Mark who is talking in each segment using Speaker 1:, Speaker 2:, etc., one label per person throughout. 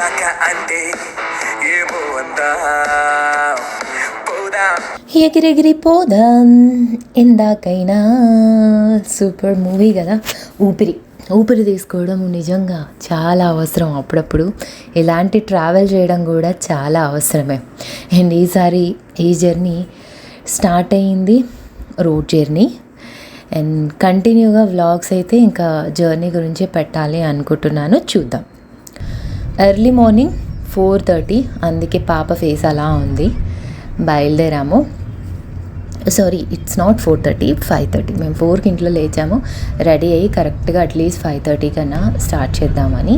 Speaker 1: ఇందాక అంటే ఏమో అందా
Speaker 2: ఎగిరెగిరి పోదాం. ఎందాకైనా సూపర్ మూవీ కదా. ఊపిరి. ఊపిరి తీసుకోవడం నిజంగా చాలా అవసరం అప్పుడప్పుడు. ఇలాంటి ట్రావెల్ చేయడం కూడా చాలా అవసరమే. అండ్ ఈసారి ఈ జర్నీ స్టార్ట్ అయింది రోడ్ జర్నీ. అండ్ కంటిన్యూగా వ్లాగ్స్ అయితే ఇంకా జర్నీ గురించి పెట్టాలి అనుకుంటున్నాను. చూద్దాం. ఎర్లీ మార్నింగ్ ఫోర్ థర్టీ అందుకే పాప ఫేస్ అలా ఉంది. బయలుదేరాము. Sorry it's not four thirty five thirty. మేము ఫోర్కి ఇంట్లో లేచాము. రెడీ అయ్యి కరెక్ట్గా అట్లీస్ట్ ఫైవ్ థర్టీ కన్నా స్టార్ట్ చేద్దామని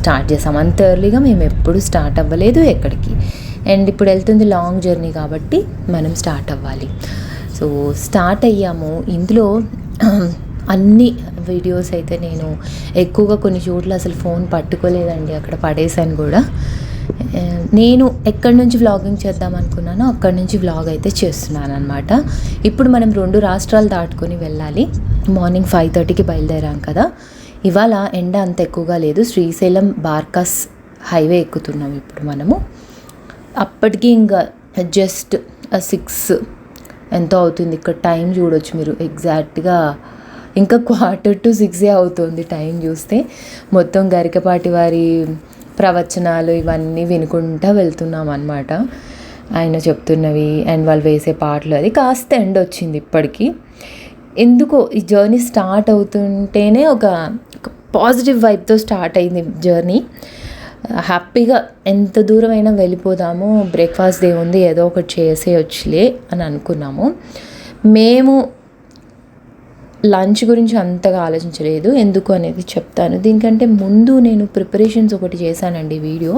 Speaker 2: స్టార్ట్ చేసాము. అంత ఎర్లీగా మేము ఎప్పుడు స్టార్ట్ అవ్వలేదు ఎక్కడికి. అండ్ ఇప్పుడు వెళ్తుంది లాంగ్ జర్నీ కాబట్టి మనం స్టార్ట్ అవ్వాలి. సో స్టార్ట్ అయ్యాము. ఇందులో అన్ని వీడియోస్ అయితే నేను ఎక్కువగా కొన్ని చోట్ల అసలు ఫోన్ పట్టుకోలేదండి. అక్కడ పడేశాను కూడా. నేను ఎక్కడి నుంచి వ్లాగింగ్ చేద్దాం అనుకున్నానో అక్కడి నుంచి వ్లాగ్ అయితే చేస్తున్నాను అనమాట ఇప్పుడు మనం రెండు రాష్ట్రాలు దాటుకొని వెళ్ళాలి. మార్నింగ్ ఫైవ్ థర్టీకి బయలుదేరాం కదా. ఇవాళ ఎండ అంత ఎక్కువగా లేదు. శ్రీశైలం బార్కస్ హైవే ఎక్కుతున్నాం ఇప్పుడు మనము. అప్పటికి ఇంకా జస్ట్ సిక్స్ ఎంతో అవుతుంది. ఇక్కడ టైం చూడొచ్చు మీరు. ఎగ్జాక్ట్గా ఇంకా క్వార్టర్ టు సిక్సే అవుతుంది టైం చూస్తే. మొత్తం గరికపాటి వారి ప్రవచనాలు ఇవన్నీ వినుకుంటా వెళ్తున్నాం అనమాట ఆయన చెప్తున్నవి అండ్ వాళ్ళు వేసే పాటలు అది కాస్త ఎండ్ వచ్చింది ఇప్పటికీ. ఎందుకో ఈ జర్నీ స్టార్ట్ అవుతుంటేనే ఒక పాజిటివ్ వైబ్తో స్టార్ట్ అయింది జర్నీ. హ్యాపీగా ఎంత దూరమైనా వెళ్ళిపోదాము బ్రేక్ఫాస్ట్ ఉంది ఏదో ఒకటి చేసేయొచ్చులే అని అనుకున్నాము. మేము లంచ్ గురించి అంతగా ఆలోచించలేదు. ఎందుకు అనేది చెప్తాను. దీనికంటే ముందు నేను ప్రిపరేషన్స్ ఒకటి చేశానండి వీడియో.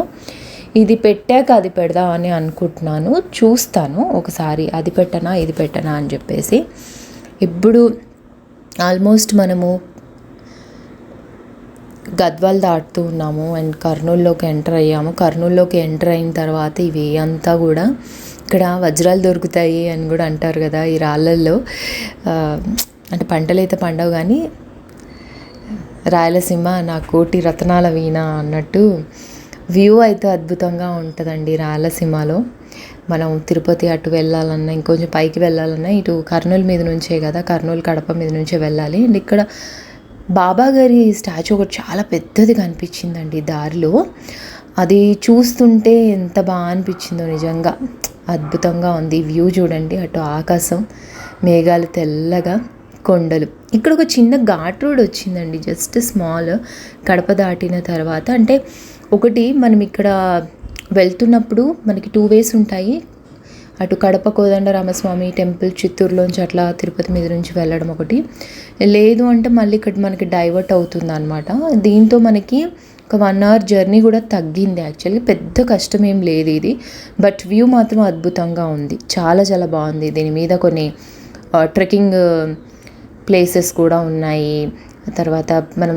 Speaker 2: ఇది పెట్టాక అది పెడదా అని అనుకుంటున్నాను. చూస్తాను ఒకసారి అది పెట్టనా ఇది పెట్టనా అని చెప్పేసి. ఇప్పుడు ఆల్మోస్ట్ మనము గద్వాల్ దాటుతూ ఉన్నాము. అండ్ కర్నూలులోకి ఎంటర్ అయ్యాము. కర్నూలులోకి ఎంటర్ అయిన తర్వాత ఇవి అంతా కూడా ఇక్కడ వజ్రాలు దొరుకుతాయి అని కూడా అంటారు కదా ఈ రాళ్ళల్లో. అంటే పంటలు అయితే పండవు కానీ రాయలసీమ నా కోటి రత్నాల వీణ అన్నట్టు వ్యూ అయితే అద్భుతంగా ఉంటుందండి రాయలసీమలో. మనం తిరుపతి అటు వెళ్ళాలన్నా ఇంకొంచెం పైకి వెళ్ళాలన్నా ఇటు కర్నూలు మీద నుంచే కదా కర్నూలు కడప మీద నుంచే వెళ్ళాలి. అండ్ ఇక్కడ బాబా గారి స్టాచ్యూ ఒకటి చాలా పెద్దది కనిపించిందండి దారిలో. అది చూస్తుంటే ఎంత బాగా అనిపించిందో నిజంగా. అద్భుతంగా ఉంది. వ్యూ చూడండి అటు ఆకాశం మేఘాలు తెల్లగా. కొండలు. ఇక్కడ ఒక చిన్న ఘాట్ రోడ్ వచ్చిందండి జస్ట్ స్మాల్. కడప దాటిన తర్వాత అంటే ఒకటి మనం ఇక్కడ వెళ్తున్నప్పుడు మనకి టూ వేస్ ఉంటాయి. అటు కడప కోదండ రామస్వామి టెంపుల్ చిత్తూరులోంచి అట్లా తిరుపతి మీద నుంచి వెళ్ళడం ఒకటి. లేదు అంటే మళ్ళీ ఇక్కడ మనకి డైవర్ట్ అవుతుంది అనమాట దీంతో మనకి ఒక వన్ అవర్ జర్నీ కూడా తగ్గింది యాక్చువల్లీ. పెద్ద కష్టం ఏం లేదు ఇది. బట్ వ్యూ మాత్రం అద్భుతంగా ఉంది. చాలా చాలా బాగుంది. దీని మీద కొన్ని ట్రెక్కింగ్ ప్లేసెస్ కూడా ఉన్నాయి. తర్వాత మనం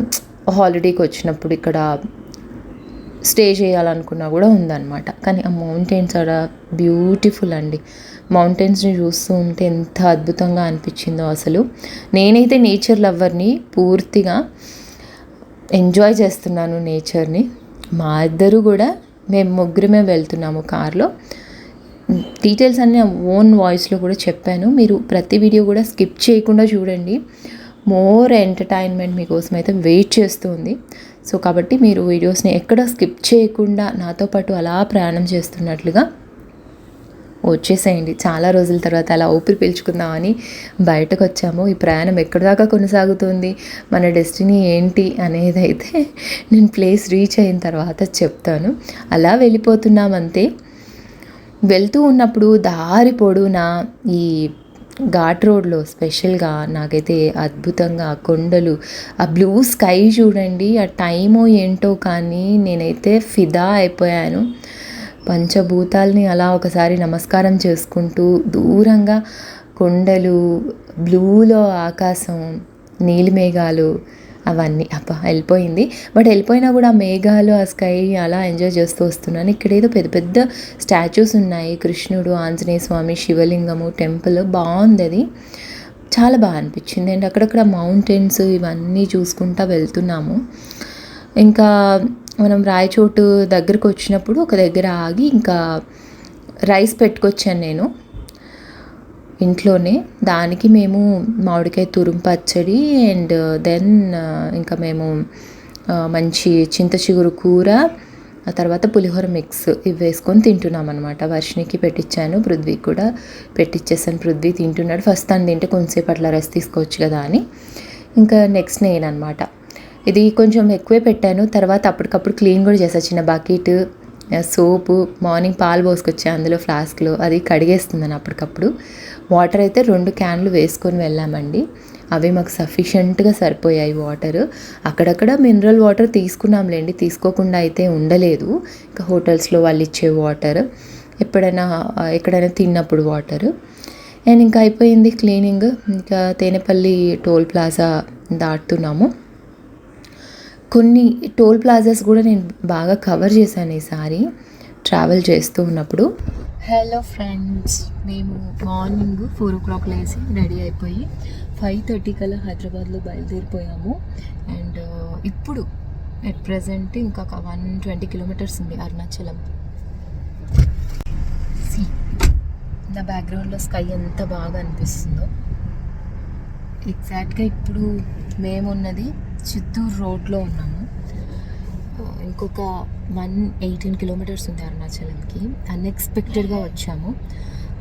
Speaker 2: హాలిడేకి వచ్చినప్పుడు ఇక్కడ స్టే చేయాలనుకున్నా కూడా ఉందన్నమాట. కానీ ఆ మౌంటైన్స్ ఆడ బ్యూటిఫుల్ అండి. మౌంటైన్స్ని చూస్తూ ఉంటే ఎంత అద్భుతంగా అనిపించిందో అసలు. నేనైతే నేచర్ లవర్ని పూర్తిగా ఎంజాయ్ చేస్తున్నాను నేచర్ని మా ఇద్దరు కూడా మేము ముగ్గురమే వెళ్తున్నాము కార్లో. డీటెయిల్స్ అన్నీ ఓన్ వాయిస్లో కూడా చెప్పాను. మీరు ప్రతి వీడియో కూడా స్కిప్ చేయకుండా చూడండి. మోర్ ఎంటర్టైన్మెంట్ మీకోసం అయితే వెయిట్ చేస్తుంది. సో కాబట్టి మీరు వీడియోస్ని ఎక్కడ స్కిప్ చేయకుండా నాతో పాటు అలా ప్రయాణం చేస్తున్నట్లుగా వచ్చేసేయండి. చాలా రోజుల తర్వాత అలా ఊపిరి పీల్చుకుందామని బయటకు వచ్చాము. ఈ ప్రయాణం ఎక్కడి దాకా కొనసాగుతుంది? మన డెస్టినీ ఏంటి అనేది అయితే నేను ప్లేస్ రీచ్ అయిన తర్వాత చెప్తాను. అలా వెళ్ళిపోతున్నాం అంతే. వెళ్తూ ఉన్నప్పుడు దారి పొడవునా ఈ ఘాట్ రోడ్లో స్పెషల్గా నాకైతే అద్భుతంగా కొండలు ఆ బ్లూ స్కై చూడండి ఆ టైమో ఏంటో కానీ నేనైతే ఫిదా అయిపోయాను. పంచభూతాల్ని అలా ఒకసారి నమస్కారం చేసుకుంటూ దూరంగా కొండలు బ్లూలో ఆకాశం నీలి మేఘాలు అవన్నీ. అబ్బా వెళ్ళిపోయింది. బట్ వెళ్ళిపోయినా కూడా ఆ మేఘాలు ఆ స్కై అలా ఎంజాయ్ చేస్తూ వస్తున్నాను. ఇక్కడ ఏదో పెద్ద పెద్ద స్టాచ్యూస్ ఉన్నాయి. కృష్ణుడు ఆంజనేయ స్వామి శివలింగము టెంపుల్. బాగుంది అది. చాలా బాగా అనిపించింది. అండ్ అక్కడక్కడ మౌంటైన్స్ ఇవన్నీ చూసుకుంటా వెళ్తున్నాము. ఇంకా మనం రాయచోటు దగ్గరకు వచ్చినప్పుడు ఒక దగ్గర ఆగి ఇంకా రైస్ పెట్టుకొచ్చాను నేను. ఇంట్లోనే. దానికి మేము మామిడికాయ తురుము పచ్చడి అండ్ uh, దెన్ uh, ఇంకా మేము uh, మంచి చింత చిగురు కూర ఆ తర్వాత పులిహోర మిక్స్ ఇవి వేసుకొని తింటున్నాం అనమాట వర్షినికి పెట్టించాను పృథ్వీకి కూడా పెట్టించేసాను పృథ్వీ తింటున్నాడు. ఫస్ట్ తను తింటే కొంతసేపు అట్లా రెస్ట్ తీసుకోవచ్చు కదా అని. ఇంకా నెక్స్ట్ నేను అనమాట ఇది కొంచెం ఎక్కువే పెట్టాను. తర్వాత అప్పటికప్పుడు క్లీన్ కూడా చేసా. చిన్న బకెట్ సోపు మార్నింగ్ పాలు పోసుకొచ్చా అందులో ఫ్లాస్క్లో అది కడిగేస్తుందని అప్పటికప్పుడు. వాటర్ అయితే రెండు క్యాన్లు వేసుకొని వెళ్ళామండి. అవి మాకు సఫిషియెంట్గా సరిపోయాయి వాటర్. అక్కడక్కడ మినరల్ వాటర్ తీసుకున్నాంలేండి. తీసుకోకుండా అయితే ఉండలేదు. ఇంకా హోటల్స్లో వాళ్ళు ఇచ్చే వాటర్. ఎప్పుడైనా ఎక్కడైనా తిన్నప్పుడు వాటర్. అండ్ ఇంకా అయిపోయింది క్లీనింగ్. ఇంకా తేనెపల్లి టోల్ ప్లాజా దాటుతున్నాము. కొన్ని టోల్ ప్లాజాస్ కూడా నేను బాగా కవర్ చేశాను ఈసారి ట్రావెల్ చేస్తూ ఉన్నప్పుడు. హలో ఫ్రెండ్స్ మేము మార్నింగ్ ఫోర్ ఓ క్లాక్ లేసి రెడీ అయిపోయి ఫైవ్ థర్టీ కల్లా హైదరాబాద్లో బయలుదేరిపోయాము. అండ్ ఇప్పుడు అట్ ప్రజెంట్ ఇంకా వన్ ట్వంటీ కిలోమీటర్స్ ఉంది అరుణాచలం. నా బ్యాక్గ్రౌండ్లో స్కై ఎంత బాగా అనిపిస్తుందో. ఎగ్జాక్ట్గా ఇప్పుడు మేమున్నది చిత్తూరు రోడ్లో ఉన్నాము. ఇంకొక వన్ ఎయిటీన్ కిలోమీటర్స్ ఉంది అరుణాచలంకి. అన్ఎక్స్పెక్టెడ్గా వచ్చాము.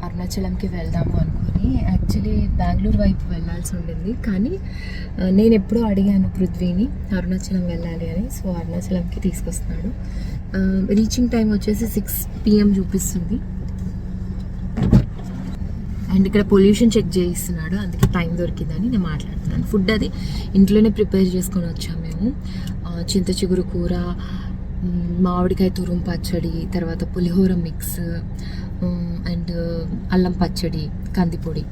Speaker 2: అరుణాచలంకి వెళ్దాము అనుకుని యాక్చువల్లీ బెంగళూరు వైపు వెళ్ళాల్సి ఉండింది. కానీ నేను ఎప్పుడూ అడిగాను పృథ్వీని అరుణాచలం వెళ్ళాలి అని. సో అరుణాచలంకి తీసుకొస్తున్నాడు. రీచింగ్ టైం వచ్చేసి సిక్స్ పిఎం చూపిస్తుంది. అండ్ ఇక్కడ పొల్యూషన్ చెక్ చేయిస్తున్నాడు. అందుకే టైం దొరికిందని నేను మాట్లాడుతున్నాను. ఫుడ్ అది ఇంట్లోనే ప్రిపేర్ చేసుకొని వచ్చాము మేము. చింత చిగురు కూర మామిడికాయ తురుము పచ్చడి తర్వాత పులిహోర మిక్స్ అండ్ అల్లం పచ్చడి కందిపొడి.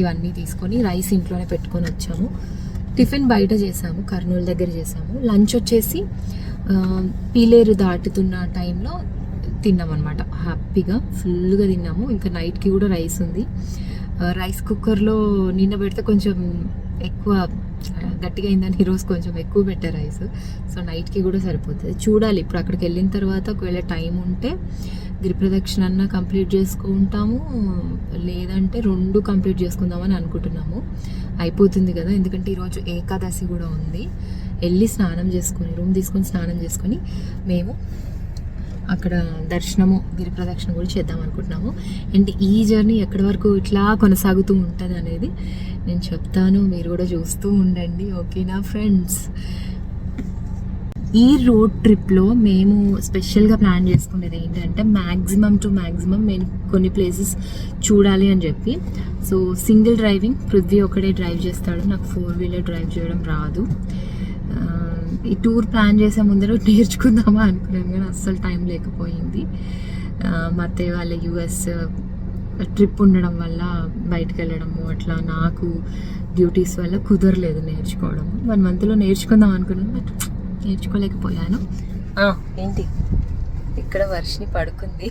Speaker 2: ఇవన్నీ తీసుకొని రైస్ ఇంట్లోనే పెట్టుకొని వచ్చాము. టిఫిన్ బయట చేసాము కర్నూలు దగ్గర చేసాము. లంచ్ వచ్చేసి పీలేరు దాటుతున్న టైంలో తిన్నామన్నమాట. హ్యాపీగా ఫుల్గా తిన్నాము. ఇంకా నైట్కి కూడా రైస్ ఉంది. రైస్ కుక్కర్లో నిన్న పెడితే కొంచెం ఎక్కువ గట్టిగా అయిందని ఈరోజు కొంచెం ఎక్కువ పెట్టా రైస్ సో నైట్కి కూడా సరిపోతుంది. చూడాలి. ఇప్పుడు అక్కడికి వెళ్ళిన తర్వాత ఒకవేళ టైం ఉంటే గిరిప్రదక్షిణ అన్న కంప్లీట్ చేసుకుంటాము. లేదంటే రెండు కంప్లీట్ చేసుకుందామని అనుకుంటున్నాము. అయిపోతుంది కదా. ఎందుకంటే ఈరోజు ఏకాదశి కూడా ఉంది. వెళ్ళి స్నానం చేసుకొని రూమ్ తీసుకొని స్నానం చేసుకొని మేము అక్కడ దర్శనము గిరి ప్రదక్షిణ కూడా చేద్దాం అనుకుంటున్నాము. అండ్ ఈ జర్నీ ఎక్కడి వరకు ఇట్లా కొనసాగుతూ ఉంటుంది అనేది నేను చెప్తాను. మీరు కూడా చూస్తూ ఉండండి. ఓకేనా ఫ్రెండ్స్ ఈ రోడ్ ట్రిప్లో మేము స్పెషల్గా ప్లాన్ చేసుకునేది ఏంటంటే మ్యాక్సిమం టు మ్యాక్సిమం నేను కొన్ని ప్లేసెస్ చూడాలి అని చెప్పి. సో సింగిల్ డ్రైవింగ్ పృథ్వీ ఒకడే డ్రైవ్ చేస్తాడు. నాకు ఫోర్ వీలర్ డ్రైవ్ చేయడం రాదు. ఈ టూర్ ప్లాన్ చేసే ముందర నేర్చుకుందామా అనుకున్నాను కానీ అస్సలు టైం లేకపోయింది. ఆ, మా అత్తయ్య వాళ్ళ యుఎస్ ట్రిప్ ఉండడం వల్ల బయటకు వెళ్ళడము అట్లా నాకు డ్యూటీస్ వల్ల కుదరలేదు నేర్చుకోవడం. వన్ మంత్లో నేర్చుకుందాం అనుకున్నాను బట్ నేర్చుకోలేకపోయాను. ఏంటి? ఇక్కడ వర్షిని పడుకుంది.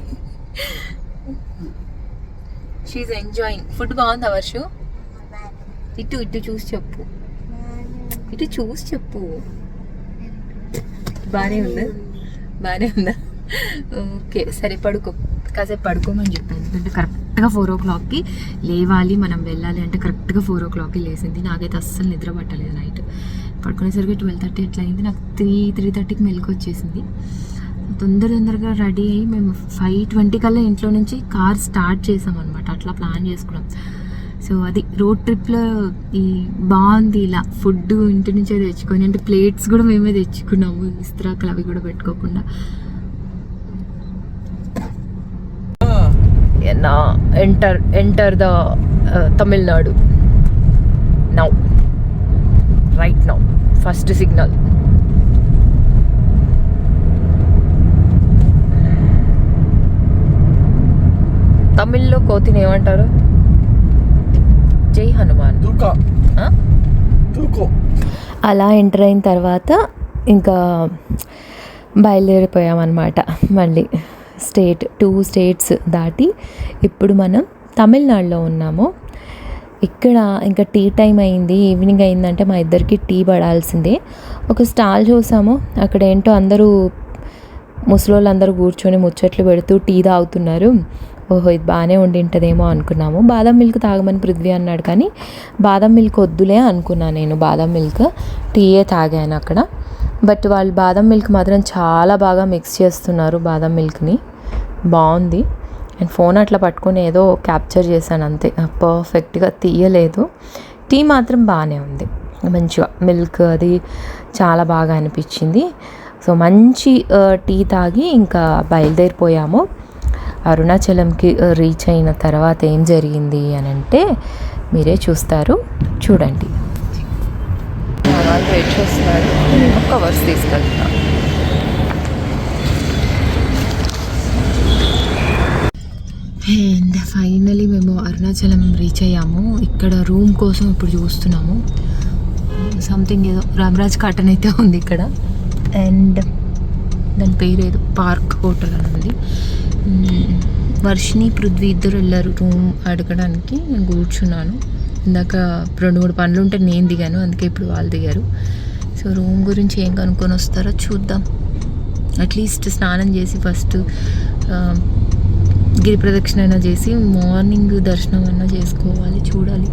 Speaker 2: షీఈ్ ఎంజాయింగ్ ఫుడ్ బాగుందా వర్షు? ఇటు ఇటు చూసి చెప్పు. ఇటు చూసి చెప్పు బాగానే ఉందా బాగానే ఉందా ఓకే సరే పడుకో కాసేపు పడుకోమని చెప్పాను ఎందుకంటే కరెక్ట్గా ఫోర్ ఓ క్లాక్కి లేవాలి మనం వెళ్ళాలి అంటే కరెక్ట్గా ఫోర్ ఓ క్లాక్కి లేసింది నాకైతే అస్సలు నిద్ర పట్టలేదు నైట్ పడుకునేసరికి ట్వెల్వ్ థర్టీ అట్లా అయింది నాకు త్రీ త్రీ థర్టీకి మెలకు వచ్చేసింది తొందర తొందరగా రెడీ అయ్యి మేము ఫైవ్ ట్వంటీ కల్లా ఇంట్లో నుంచి కార్ స్టార్ట్ చేసామన్నమాట అట్లా ప్లాన్ చేసుకున్నాం సో అది రోడ్ ట్రిప్లో ఈ బాగుంది ఇలా. ఫుడ్ ఇంటి నుంచే తెచ్చుకొని అంటే ప్లేట్స్ కూడా మేమే తెచ్చుకున్నాము. ఇస్త్రాకులు అవి కూడా పెట్టుకోకుండా. Enter enter the Tamil Nadu now right now first signal తమిళ్ళో కోతిని ఏమంటారు? హనుమాన్.
Speaker 1: దూక
Speaker 2: ఆ?
Speaker 1: దూకో
Speaker 2: అలా ఎంటర్ అయిన తర్వాత ఇంకా బయలుదేరిపోయామన్నమాట. మళ్ళీ స్టేట్ టూ స్టేట్స్ దాటి ఇప్పుడు మనం తమిళనాడులో ఉన్నాము. ఇక్కడ ఇంకా టీ టైం అయింది ఈవినింగ్ అయిందంటే మా ఇద్దరికి టీ పడాల్సిందే. ఒక స్టాల్ చూసాము అక్కడ ఏంటో అందరూ ముసలోళ్ళు అందరూ కూర్చొని ముచ్చట్లు పెడుతూ టీ తాగుతున్నారు. ఓహో ఇది బాగానే ఉండింటదేమో అనుకున్నాము. బాదం మిల్క్ తాగమని పృథ్వీ అన్నాడు కానీ బాదం మిల్క్ వద్దులే అనుకున్నాను నేను. బాదం మిల్క్ టీయే తాగాను అక్కడ. బట్ వాళ్ళు బాదం మిల్క్ మాత్రం చాలా బాగా మిక్స్ చేస్తున్నారు బాదం మిల్క్ని. బాగుంది అండ్ ఫోన్ అట్లా పట్టుకొని ఏదో క్యాప్చర్ చేశాను అంతే. పర్ఫెక్ట్గా తీయలేదు. టీ మాత్రం బాగానే ఉంది. మంచిగా మిల్క్ అది చాలా బాగా అనిపించింది. సో మంచి టీ తాగి ఇంకా బయలుదేరిపోయాము. అరుణాచలంకి రీచ్ అయిన తర్వాత ఏం జరిగింది అని అంటే మీరే చూస్తారు. చూడండి. వాళ్ళు వెయిట్ చేస్తున్నారు? నేను కవర్స్ తీసుకెళ్తున్నాను అండ్ ఫైనలీ మేము అరుణాచలం రీచ్ అయ్యాము. ఇక్కడ రూమ్ కోసం ఇప్పుడు చూస్తున్నాము. సంథింగ్ ఏదో రామరాజ్ కాటన్ అయితే ఉంది ఇక్కడ. అండ్ దాని పేరు ఏదో పార్క్ హోటల్ అని ఉంది. మ్మ్. వర్షిని పృథ్వీ ఇద్దరు వెళ్ళారు రూమ్ అడగడానికి. నేను కూర్చున్నాను. ఇందాక రెండు మూడు పనులు ఉంటే నేను దిగాను అందుకే ఇప్పుడు వాళ్ళు దిగారు. సో రూమ్ గురించి ఏం కనుక్కొని వస్తారో చూద్దాం. అట్లీస్ట్ స్నానం చేసి ఫస్ట్ గిరి ప్రదక్షిణ అయినా చేసి మార్నింగ్ దర్శనం అయినా చేసుకోవాలి చూడాలి.